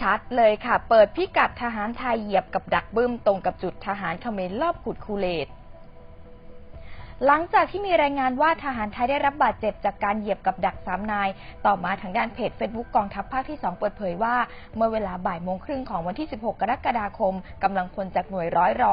ชัดเลยค่ะ เปิดพิกัดทหารไทยเหยียบกับดักบึ้มตรงกับจุดทหารเขมรรอบขุดคูเลตหลังจากที่มีรายงานว่าทหารไทยได้รับบาดเจ็บจากการเหยียบกับดักสามนาย ต่อมาทางด้านเพจ Facebook กองทัพภาคที่ 2 เปิดเผยว่า เมื่อเวลาบ่ายโมงครึ่งของวันที่ 16 กรกฎาคม กำลังพลจากหน่วยร้อยรอ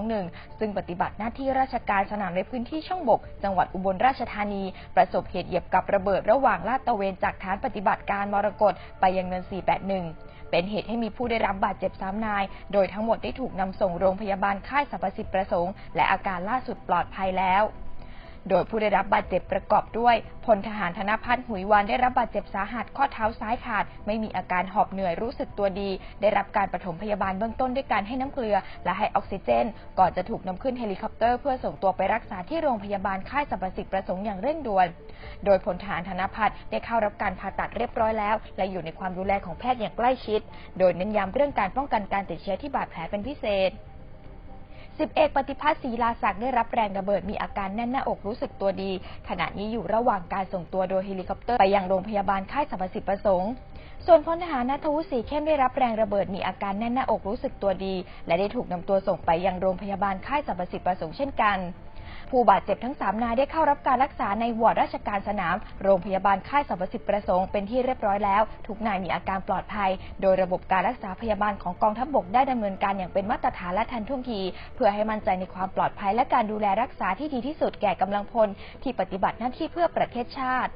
6021 ซึ่งปฏิบัติหน้าที่ราชการสนามในพื้นที่ช่องบก จังหวัดอุบลราชธานี ประสบเหตุเหยียบกับระเบิดระหว่างลาดตระเวนจากฐานปฏิบัติการมรกตไปยังเนิน 481 เป็นเหตุให้มีผู้ได้รับบาดเจ็บสามนาย โดยทั้งหมดได้ถูกนำส่งโรงพยาบาลค่ายสรรพสิทธิประสงค์ และอาการล่าสุดปลอดภัยแล้ว โดยผู้ได้รับบาดเจ็บประกอบด้วยพลทหารธนพัฒน์หุยวันได้รับบาดเจ็บสาหัสข้อเท้าซ้ายขาด ไม่มีอาการหอบเหนื่อยรู้สึกตัวดี ได้รับการปฐมพยาบาลเบื้องต้นด้วยการให้น้ำเกลือ และให้ออกซิเจน ก่อนจะถูกนำขึ้นเฮลิคอปเตอร์เพื่อส่งตัวไปรักษาที่โรงพยาบาลค่ายสรรพสิทธิประสงค์อย่างเร่งด่วน โดยพลทหารธนพัฒน์ได้เข้ารับการผ่าตัดเรียบร้อยแล้ว และอยู่ในความดูแลของแพทย์อย่างใกล้ชิด โดยเน้นย้ำเรื่องการป้องกันการติดเชื้อที่บาดแผลเป็นพิเศษ สิบเอกปฏิพัฒน์ศรีลาศักดิ์ได้รับแรงระเบิดมีอาการแน่นหน้าอกรู้สึกตัวดี ขณะนี้อยู่ระหว่างการส่งตัวโดยเฮลิคอปเตอร์ไปยังโรงพยาบาลค่ายสรรพสิทธิประสงค์ส่วนพลทหารนัทวุฒิศรีเข้มได้รับแรงระเบิดมีอาการแน่นหน้าอกรู้สึกตัวดี และได้ถูกนำตัวส่งไปยังโรงพยาบาลค่ายสรรพสิทธิประสงค์เช่นกัน ผู้บาดเจ็บทั้ง 3 นายได้เข้ารับการรักษาในวอร์ดราชการสนาม โรงพยาบาลค่ายสรรพสิทธิประสงค์เป็นที่เรียบร้อยแล้ว ทุกนายมีอาการปลอดภัย โดยระบบการรักษาพยาบาลของกองทัพบกได้ดำเนินการอย่างเป็นมาตรฐานและทันท่วงที เพื่อให้มั่นใจในความปลอดภัยและการดูแลรักษาที่ดีที่สุดแก่กำลังพลที่ปฏิบัติหน้าที่เพื่อประเทศชาติ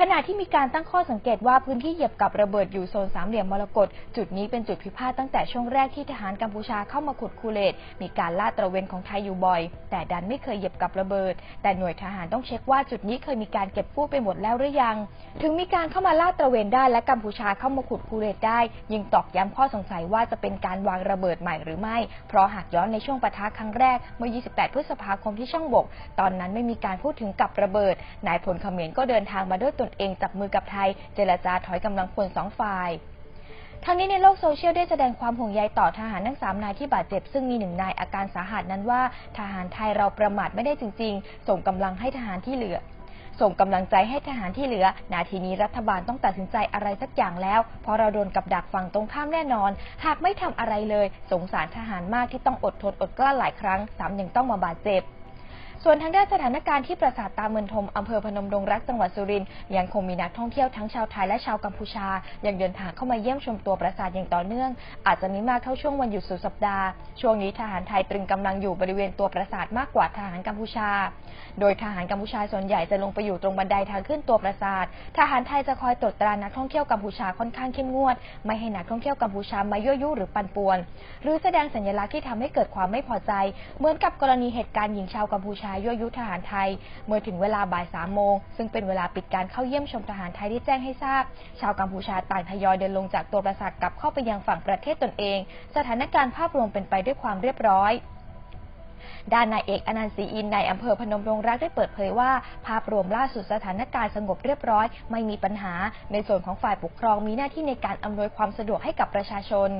ขณะที่มีการตั้งข้อสังเกตว่าพื้นที่เหยียบกับระเบิดอยู่โซนสามเหลี่ยมมรกตจุดนี้เป็นจุดพิพาทตั้งแต่ช่วงแรกที่ทหารกัมพูชาเข้ามาขุดคูเลตมีการลาดตระเวนของไทยอยู่บ่อย แต่ดันไม่เคยเหยียบกับระเบิด แต่หน่วยทหารต้องเช็คว่าจุดนี้เคยมีการเก็บกู้ไปหมดแล้วหรือยัง ถึงมีการเข้ามาลาดตระเวนได้และกัมพูชาเข้ามาขุดคูเลตได้ ยิ่งตอกย้ำข้อสงสัยว่าจะเป็นการวางระเบิดใหม่หรือไม่ เพราะหากย้อนในช่วงปะทะครั้งแรกเมื่อ 28 พฤษภาคมที่ช่องบก ตอนนั้นไม่มีการพูดถึงกับระเบิด นายพลเขมรก็เดินทางมาด้วยตนเองจับมือกับไทย เจรจาถอยกำลังพลสองฝ่ายทั้งนี้ในโลกโซเชียลได้แสดงความห่วงใยต่อทหารทั้งสามนายที่บาดเจ็บ ซึ่งมีหนึ่งนายอาการสาหัสนั้นว่า ทหารไทยเราประมาทไม่ได้จริง ๆ ส่งกำลังให้ทหารที่เหลือ ส่งกำลังใจให้ทหารที่เหลือ นาทีนี้รัฐบาลต้องตัดสินใจอะไรสักอย่างแล้ว เพราะเราโดนกับดักฝั่งตรงข้ามแน่นอน หากไม่ทำอะไรเลย สงสารทหารมากที่ต้องอดทนอดกลั้นหลายครั้งสามยังต้องมาบาดเจ็บ ส่วนทางด้านสถานการณ์ที่ปราสาทตาเมือนทมอำเภอพนมดงรักจังหวัดสุรินทร์ยังคงมีนักท่องเที่ยวทั้งชาวไทยและชาวกัมพูชา ยังเดินทางเข้ามาเยี่ยมชมตัวปราสาทอย่างต่อเนื่อง อาจจะมีมากเท่าช่วงวันหยุดสุดสัปดาห์ ช่วงนี้ทหารไทยตรึงกำลังอยู่บริเวณตัวปราสาทมากกว่าทหารกัมพูชา โดยทหารกัมพูชาส่วนใหญ่จะลงไปอยู่ตรงบันไดทางขึ้นตัวปราสาท ทหารไทยจะคอยตรวจตรานักท่องเที่ยวกัมพูชาค่อนข้างเข้มงวด ไม่ให้นักท่องเที่ยวกัมพูชามายั่วยุหรือปั่นป่วน หรือแสดงสัญลักษณ์ที่ทำให้เกิดความไม่พอใจ เหมือนกับกรณีเหตุการณ์หญิงชาวกัมพูชายั่วยุทหารไทย เมื่อถึงเวลาบ่ายสามโมง ซึ่งเป็นเวลาปิดการเข้าเยี่ยมชมทหารไทยที่แจ้งให้ทราบ ชาวกัมพูชาต่างทยอยเดินลงจากตัวปราสาทกลับเข้าไปยังฝั่งประเทศตนเอง สถานการณ์ภาพรวมเป็นไปด้วยความเรียบร้อยด้านนายเอกอนันต์ศรีอินในอำเภอพนมดงรักได้เปิดเผยว่า ภาพรวมล่าสุดสถานการณ์สงบเรียบร้อย ไม่มีปัญหา ในส่วนของฝ่ายปกครองมีหน้าที่ในการอำนวยความสะดวกให้กับประชาชน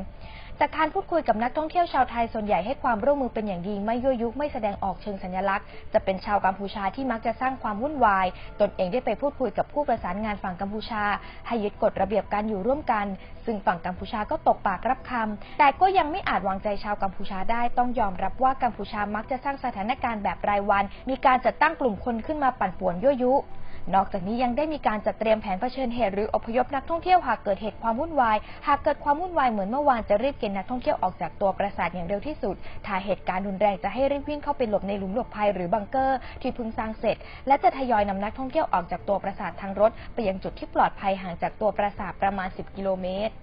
จากการพูดคุยกับนักท่องเที่ยวชาวไทยส่วนใหญ่ให้ความร่วมมือเป็นอย่างดีไม่ยั่วยุไม่แสดงออกเชิงสัญลักษณ์ จะเป็นชาวกัมพูชาที่มักจะสร้างความวุ่นวาย ตนเองได้ไปพูดคุยกับผู้ประสานงานฝั่งกัมพูชา ให้ยึดกฎระเบียบการอยู่ร่วมกัน ซึ่งฝั่งกัมพูชาก็ตกปากรับคำแต่ก็ยังไม่อาจวางใจชาวกัมพูชาได้ต้องยอมรับว่ากัมพูชามักจะสร้างสถานการณ์แบบรายวัน มีการจัดตั้งกลุ่มคนขึ้นมาปั่นป่วนยั่วยุ นอกจากนี้ยังได้มีการจัดเตรียมแผนเผชิญเหตุหรืออพยพนักท่องเที่ยวหากเกิดเหตุความวุ่นวาย หากเกิดความวุ่นวายเหมือนเมื่อวานจะรีบเกณฑ์นักท่องเที่ยวออกจากตัวปราสาทอย่างเร็วที่สุด ถ้าเหตุการณ์รุนแรงจะให้รีบวิ่งเข้าไปหลบในหลุมหลบภัยหรือบังเกอร์ที่เพิ่งสร้างเสร็จ และจะทยอยนำนักท่องเที่ยวออกจากตัวปราสาททางรถ ไปยังจุดที่ปลอดภัยห่างจากตัวปราสาทประมาณ 10 กิโลเมตร